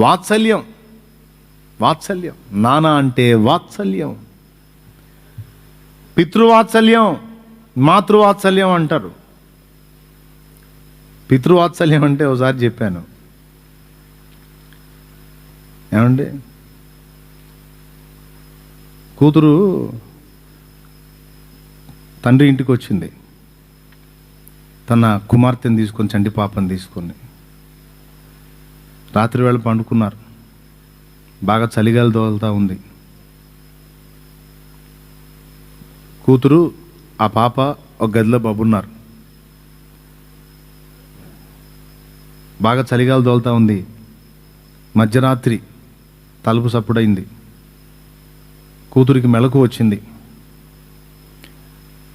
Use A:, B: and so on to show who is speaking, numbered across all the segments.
A: వాత్సల్యం. వాత్సల్యం. నాన్న అంటే వాత్సల్యం. పితృవాత్సల్యం మాతృవాత్సల్యం అంటారు. పితృవాత్సల్యం అంటే ఒకసారి చెప్పాను. ఏమండి? కూతురు తండ్రి ఇంటికి వచ్చింది తన కుమార్తెను తీసుకొని చండి పాపని తీసుకొని. రాత్రి వేళ పండుకున్నారు. బాగా చలిగాలి దోలుతూ ఉంది. కూతురు ఆ పాప ఒక గదిలో బాబున్నారు బాగా చలిగాలి దోలుతూ ఉంది. మధ్యరాత్రి తలుపు సప్పుడైంది. కూతురికి మెలకు వచ్చింది.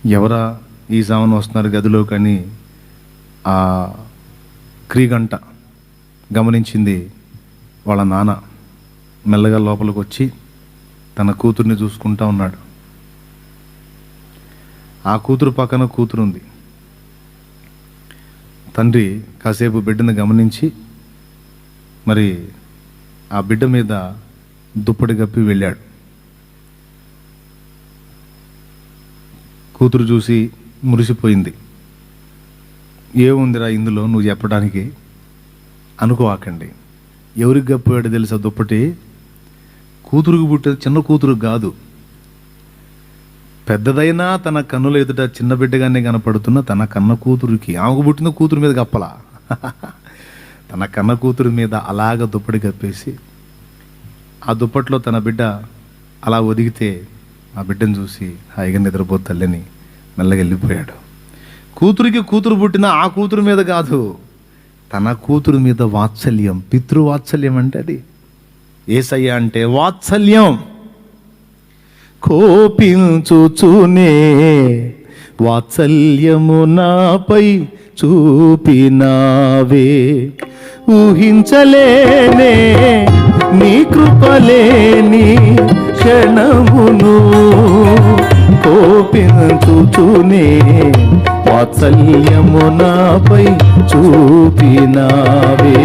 A: ఎవరా ఈ సామాను వస్తున్నారు గదిలో కానీ ఆ క్రీగంట. గమనించింది వాళ్ళ నాన్న మెల్లగా లోపలికి వచ్చి తన కూతుర్ని చూసుకుంటా ఉన్నాడు. ఆ కూతురు పక్కన కూతురు ఉంది తండ్రి కాసేపు బిడ్డను గమనించి మరి ఆ బిడ్డ మీద దుప్పటి కప్పి వెళ్ళాడు. కూతురు చూసి మురిసిపోయింది. ఏముందిరా ఇందులో నువ్వు చెప్పడానికి అనుకోవాకండి ఎవరికి గప్పాడు తెలుసా దుప్పటి? కూతురుకు పుట్టేది చిన్న కూతురు కాదు. పెద్దదైనా తన కన్నుల ఎదుట చిన్న బిడ్డగానే కనపడుతున్న తన కన్న కూతురికి ఆమెకు పుట్టిన కూతురు మీద కప్పలా? తన కన్న కూతురు మీద అలాగ దుప్పటి కప్పేసి ఆ దుప్పట్లో తన బిడ్డ అలా ఒదిగితే ఆ బిడ్డను చూసి హాయిగా నిద్రపో తల్లిని మెల్లగా వెళ్ళిపోయాడు. కూతురికి కూతురు పుట్టిన ఆ కూతురు మీద కాదు. తన కూతురు మీద వాత్సల్యం పితృవాత్సల్యం అంటే అది. ఏసయ్య అంటే వాత్సల్యం. కోపించుచునే వాత్సల్యము నాపై చూపినావే. ఊహించలేనే నీ కృపలేని క్షణమును కోపించుచునే వాత్సల్యము నాపై చూపినావే.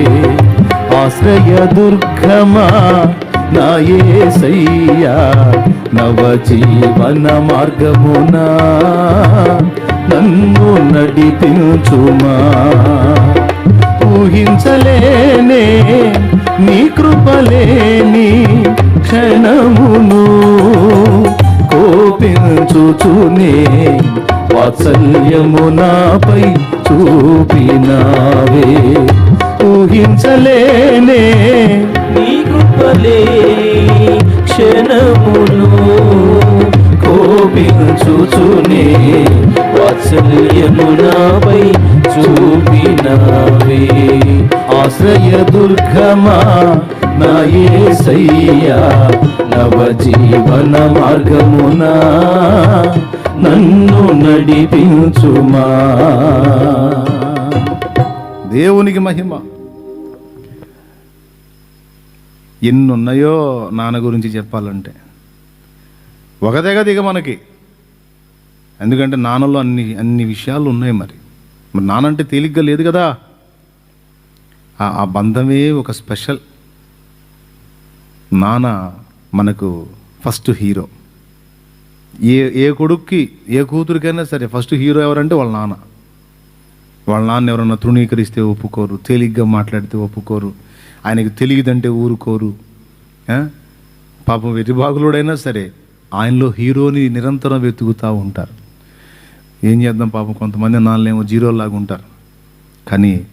A: ఆశ్రయ దుర్గమా నాయే సయ్యా నవ జీవన మార్గమునా నన్ను నడిపించుమా. ఊహించలేనే నీ కృపలేని క్షణమును కోపించుచునే వాత్సల్యము నాపై చూపినావే. ఊహించలేనే
B: నీ కృపలే క్షణమును కోపించుచునే. వాత్సల్యము నాపై చూపినావే.
A: ఆశ్రయ దుర్గమా నా యేసయ్యా నవ జీవన మార్గమునా. నన్ను నడిపించుమా. దేవునికి మహిమ. ఎన్నున్నాయో నాన్న గురించి చెప్పాలంటే. ఒక దిగ మనకి. ఎందుకంటే నాన్నలో అన్ని అన్ని విషయాలు ఉన్నాయి మరి. మరి నానంటే తేలిగ్గా లేదు కదా. ఆ బంధమే ఒక స్పెషల్. నాన్న మనకు ఫస్ట్ హీరో. ఏ ఏ కొడుక్కి ఏ కూతురికైనా సరే ఫస్ట్ హీరో ఎవరంటే వాళ్ళ నాన్న. వాళ్ళ నాన్న ఎవరన్నా తృణీకరిస్తే ఒప్పుకోరు తేలిగ్గా మాట్లాడితే ఒప్పుకోరు ఆయనకి తెలియదంటే ఊరుకోరు పాపం వెరిబాగులుడైనా సరే ఆయనలో హీరోని నిరంతరం వెతుకుతూ ఉంటారు. ఏం చేద్దాం పాపం కొంతమంది నాన్నలేమో జీరోలాగా ఉంటారు. కానీ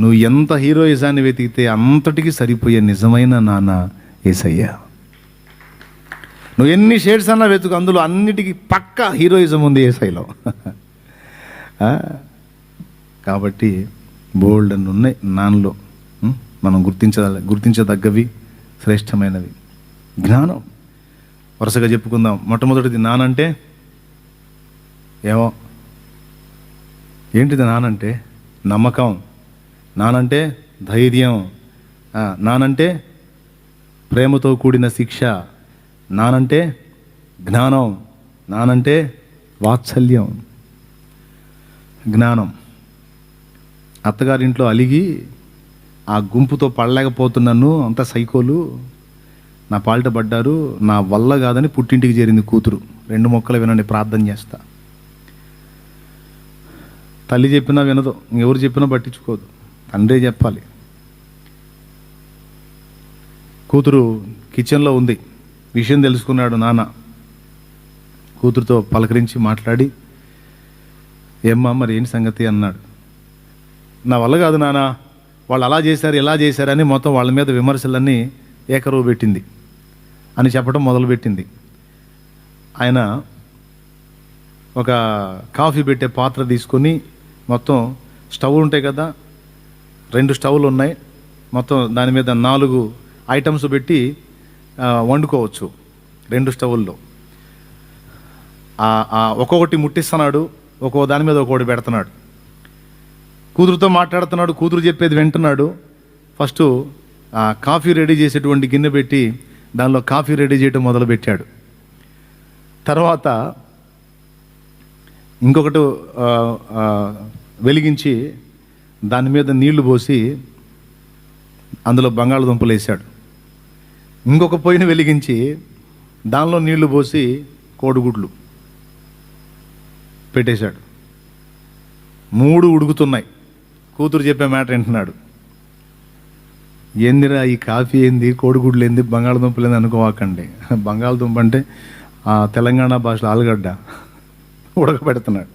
A: నువ్వు ఎంత హీరోయిజాన్ని వెతికితే అంతటికి సరిపోయే నిజమైన నాన్న ఏసయ్యా. నువ్వు ఎన్ని షేడ్స్ అన్నా వెతుకు అందులో అన్నిటికీ పక్క హీరోయిజం ఉంది ఏసైలో. కాబట్టి బోల్డ్ అని ఉన్నాయి నాన్నలో మనం గుర్తించ గుర్తించదగ్గవి శ్రేష్టమైనవి. జ్ఞానం. వరుసగా చెప్పుకుందాం. మొట్టమొదటిది నానంటే? ఏమో? ఏంటిది నానంటే? నమ్మకం. నానంటే ధైర్యం. నానంటే ప్రేమతో కూడిన శిక్ష. నానంటే జ్ఞానం నానంటే వాత్సల్యం. జ్ఞానం. అత్తగారింట్లో అలిగి ఆ గుంపుతో పడలేకపోతున్నాను అంత సైకోలు. నా పాలిట పడ్డారు నా వల్ల కాదని పుట్టింటికి చేరింది కూతురు. రెండు మొక్కలు వినండి ప్రార్థన చేస్తా. తల్లి చెప్పినా వినదు ఎవరు చెప్పినా పట్టించుకోదు. తండ్రే చెప్పాలి. కూతురు కిచెన్లో ఉంది. విషయం తెలుసుకున్నాడు నాన్న. కూతురుతో పలకరించి మాట్లాడి ఏమ్మా మరి ఏంటి సంగతి? అన్నాడు. నా వల్ల కాదు నాన్న. వాళ్ళు అలా చేశారు ఇలా చేశారని మొత్తం వాళ్ళ మీద విమర్శలన్నీ ఏకరువు పెట్టింది. అని చెప్పడం మొదలుపెట్టింది. ఆయన ఒక కాఫీ పెట్టే పాత్ర తీసుకొని మొత్తం స్టవ్ ఉంటాయి కదా రెండు స్టవ్లు ఉన్నాయి. మొత్తం దాని మీద నాలుగు ఐటమ్స్ పెట్టి వండుకోవచ్చు రెండు స్టవ్ల్లో ఒక్కొక్కటి ముట్టిస్తున్నాడు ఒక్కో దాని మీద ఒక్కొక్కటి పెడుతున్నాడు. కూతురుతో మాట్లాడుతున్నాడు కూతురు చెప్పేది వింటున్నాడు. ఫస్ట్ కాఫీ రెడీ చేసేటువంటి గిన్నె పెట్టి దానిలో కాఫీ రెడీ చేయడం మొదలుపెట్టాడు. తర్వాత ఇంకొకటి వెలిగించి దాని మీద నీళ్ళు పోసి అందులో బంగాళదుంపలు వేసాడు ఇంకొక పొయ్యిని వెలిగించి దానిలో నీళ్ళు పోసి కోడిగుడ్లు పెట్టేశాడు. మూడు ఉడుకుతున్నాయి. కూతురు చెప్పే మాట వింటున్నాడు. ఏందిరా ఈ కాఫీ ఏంది? కోడిగుడ్లు ఏంది? బంగాళదుంపలు ఏంది? అనుకోవాకండి. బంగాళదుంప అంటే ఆ తెలంగాణ భాషలో ఆలుగడ్డ ఉడకబెడుతున్నాడు.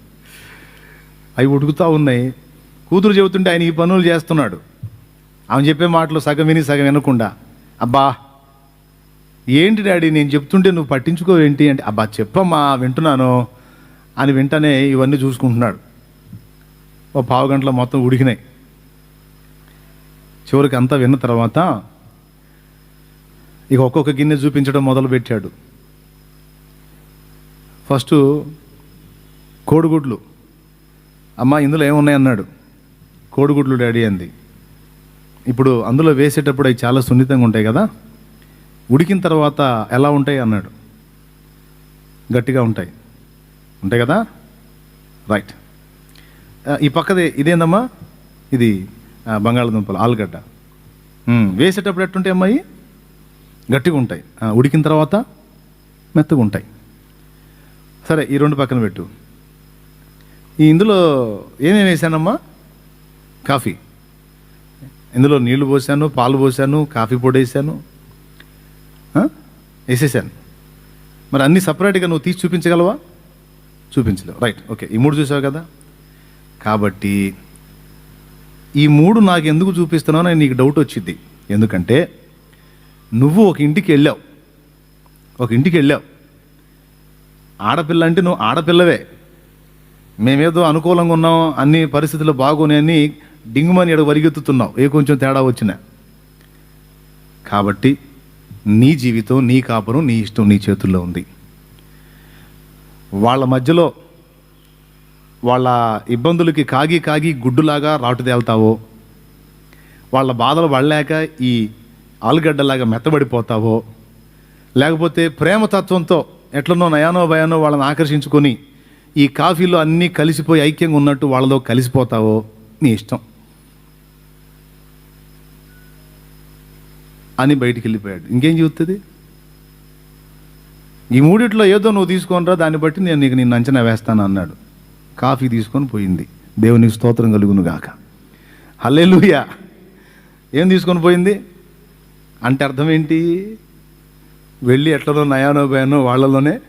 A: అవి ఉడుకుతూ ఉన్నాయి. కూతురు చెబుతుంటే ఆయన ఈ పనులు చేస్తున్నాడు. ఆమె చెప్పే మాటలు సగం విని సగం వినకుండా అబ్బా ఏంటి డాడీ నేను చెప్తుంటే నువ్వు పట్టించుకో ఏంటి? అంటే అబ్బా చెప్పమ్మా వింటున్నాను అని వెంటనే ఇవన్నీ చూసుకుంటున్నాడు. ఓ పావు గంటలో మొత్తం ఉడికినాయి. చివరికి అంతా విన్న తర్వాత ఇక ఒక్కొక్క గిన్నె చూపించడం మొదలుపెట్టాడు. ఫస్ట్ కోడిగుడ్లు. అమ్మ ఇందులో ఏమున్నాయి? అన్నాడు. కోడిగుడ్లు డాడీ అంది. ఇప్పుడు అందులో వేసేటప్పుడు అవి చాలా సున్నితంగా ఉంటాయి కదా ఉడికిన తర్వాత ఎలా ఉంటాయి అన్నాడు. గట్టిగా ఉంటాయి. ఉంటాయి కదా? రైట్ ఈ పక్కదే ఇదేందమ్మా? ఇది బంగాళదుంపలు ఆలుగడ్డ. వేసేటప్పుడు ఎట్టుంటాయి అమ్మాయి గట్టిగా ఉంటాయి. ఉడికిన తర్వాత మెత్తగా ఉంటాయి. సరే ఈ రెండు పక్కన పెట్టు. ఈ ఇందులో ఏమేమి వేసానమ్మా? కాఫీ. ఇందులో నీళ్ళు పోసాను పాలు పోసాను కాఫీ పొడి వేసాను. వేసేసాను. మరి అన్ని సపరేట్గా నువ్వు తీసి చూపించగలవా? చూపించలేవు. Right okay. ఈ మూడు చూసావు కదా? కాబట్టి ఈ మూడు నాకు ఎందుకు చూపిస్తున్నావు అని నీకు డౌట్ వచ్చింది ఎందుకంటే నువ్వు ఒక ఇంటికి వెళ్ళావు. ఒక ఇంటికి వెళ్ళావు. ఆడపిల్ల అంటే నువ్వు ఆడపిల్లవే. మేమేదో అనుకూలంగా ఉన్నాం అన్ని పరిస్థితులు బాగున్నాయని డింగుమని ఎడ వరిగెత్తుతున్నావు ఏ కొంచెం తేడా వచ్చినా. కాబట్టి నీ జీవితం నీ కాపురం నీ ఇష్టం నీ చేతుల్లో ఉంది. వాళ్ళ మధ్యలో వాళ్ళ ఇబ్బందులకి కాగి కాగి గుడ్డులాగా రాటుదేల్తావో వాళ్ళ బాధలు పడలేక ఈ ఆలుగడ్డలాగా మెత్తబడిపోతావో లేకపోతే ప్రేమతత్వంతో ఎట్లనో నయానో భయానో వాళ్ళని ఆకర్షించుకొని ఈ కాఫీలో అన్నీ కలిసిపోయి ఐక్యంగా ఉన్నట్టు వాళ్ళలో కలిసిపోతావో నీ ఇష్టం. అని బయటికి వెళ్ళిపోయాడు. ఇంకేం చెబుతుంది? ఈ మూడిట్లో ఏదో నువ్వు తీసుకొనిరా దాన్ని బట్టి నేను నీకు నిన్ను అంచనా వేస్తాను అన్నాడు. కాఫీ తీసుకొని పోయింది. దేవునికి స్తోత్రం కలుగును గాక. హల్లెలూయా! ఏం తీసుకొని పోయింది? అంటే అర్థం ఏంటి? వెళ్ళి ఎట్లనో నయానో భయానో వాళ్ళలోనే.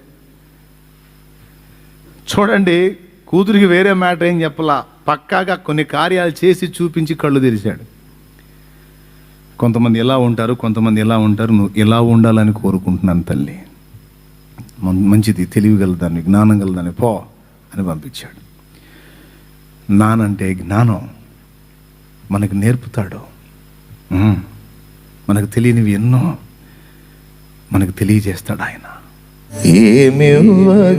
A: చూడండి కూతురికి వేరే మ్యాటర్ ఏం చెప్పలా? పక్కాగా కొన్ని కార్యాలు చేసి చూపించి కళ్ళు తెరిచాడు. కొంతమంది ఎలా ఉంటారు కొంతమంది ఎలా ఉంటారు నువ్వు ఎలా ఉండాలని కోరుకుంటున్నాను తల్లి. మంచిది తెలివి గలదాన్ని జ్ఞానం గలదాన్ని పో అని పంపించాడు. నానంటే జ్ఞానం మనకు నేర్పుతాడు. మనకు తెలియనివి ఎన్నో మనకు తెలియజేస్తాడు ఆయన.
C: ఏమివ్వగలనయ్య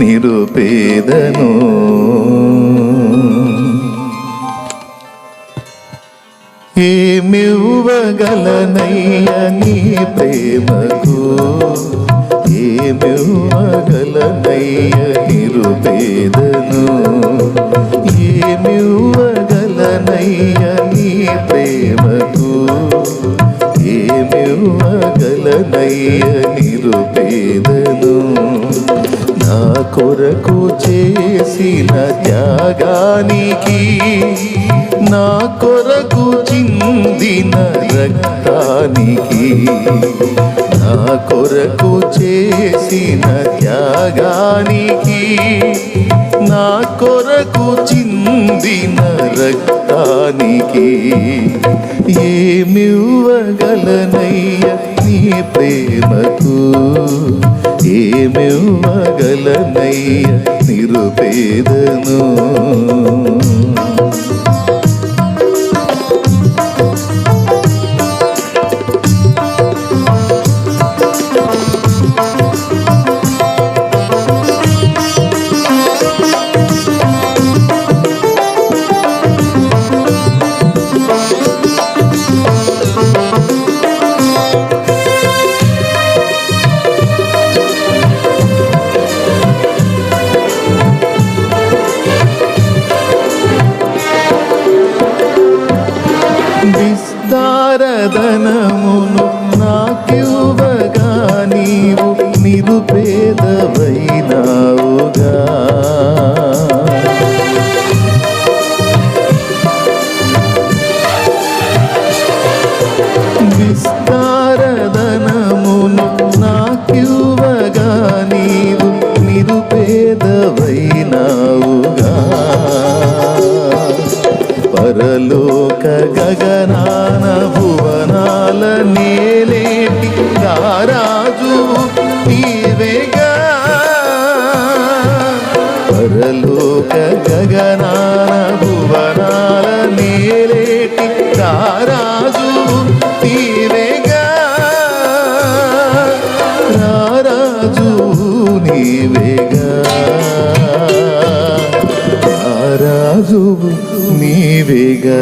C: నిరుపేదను? ఏమివ్వగలనయ్య నీ ప్రేమకు? ఏమివ్వగలనయ్య నిరుపేదను ఏమివ్వగలనయ్య నీ ప్రేమకు? ఏమివ్వగలనయ్య నిరుపేదను నా కొరకు చేసిన త్యాగానికి నా కొరకు రక్తానికి నా కొరకు చేసిన త్యాగానికి నా కొరకు చిందిన రక్తానికి ఏమివ్వగలనయ్య నీ ప్రేమకు? ఏమివ్వగలనయ్య నిరుపేదను? నీవేగా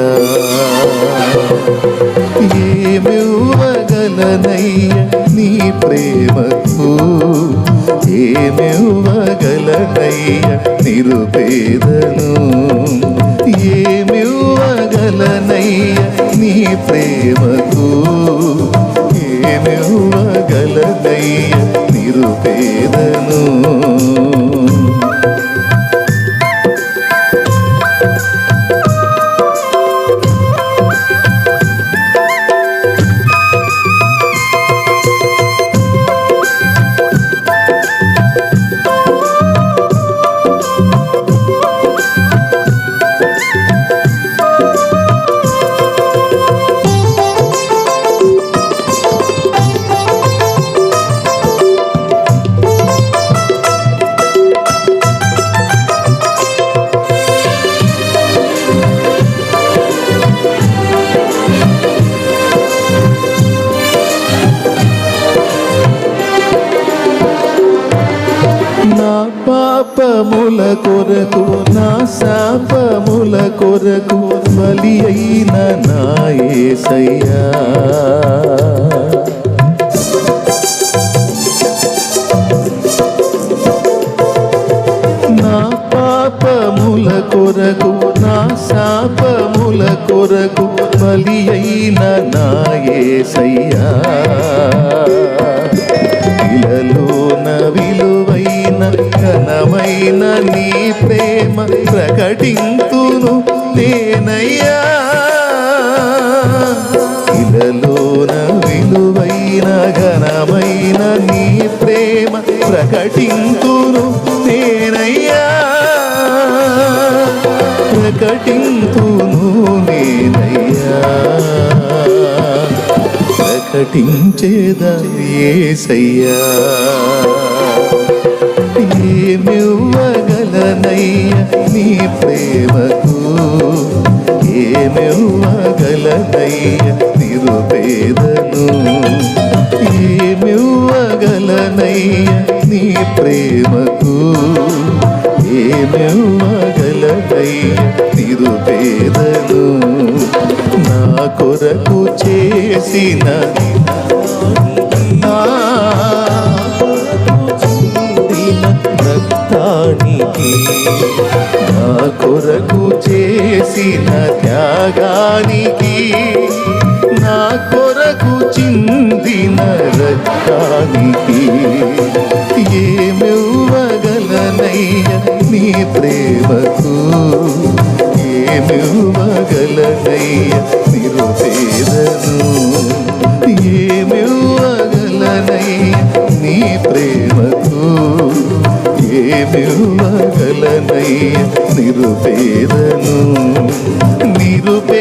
C: ఏమివ్వగలనయ్య నీ ప్రేమకు? ఏమివ్వగలనయ్య నిరుపేదను? ఏమివ్వగలనయ్య నీ ప్రేమకు? ఏమివ్వగలనయ్య నిరుపేదను? శాపముల కొరకు బలి అయిన నాయసయ్యా నా పాపముల కొరకు నా శాపముల కొరకు బలి అయిన నాయసయ్యా ఇలలోన విలువైన పైన నీ ప్రేమ ప్రకటింతును నేనయ్యా. ఇలలోన విలువైన ఘనమైన నీ ప్రేమ ప్రకటింతును నేనయ్యా. ప్రకటింతును నేనయ్యా. ప్రకటించేదా ఏసయ్యా నీ ప్రేమకు ఏమివ్వగలనయ్య నిరుపేదను ఏమివ్వగలనయ్య నీ ప్రేమకు ఏమివ్వగలనయ్య నిరుపేదను నా కొరకు చేసిన నా కొరకు చేసిన త్యాగానికి నా కొరకు చిందిన రక్తానికి ఏమివ్వగలనయ్య నీ ప్రేమకు? ఏమివ్వగలనయ్య? నిరుపేదను నిరుపేద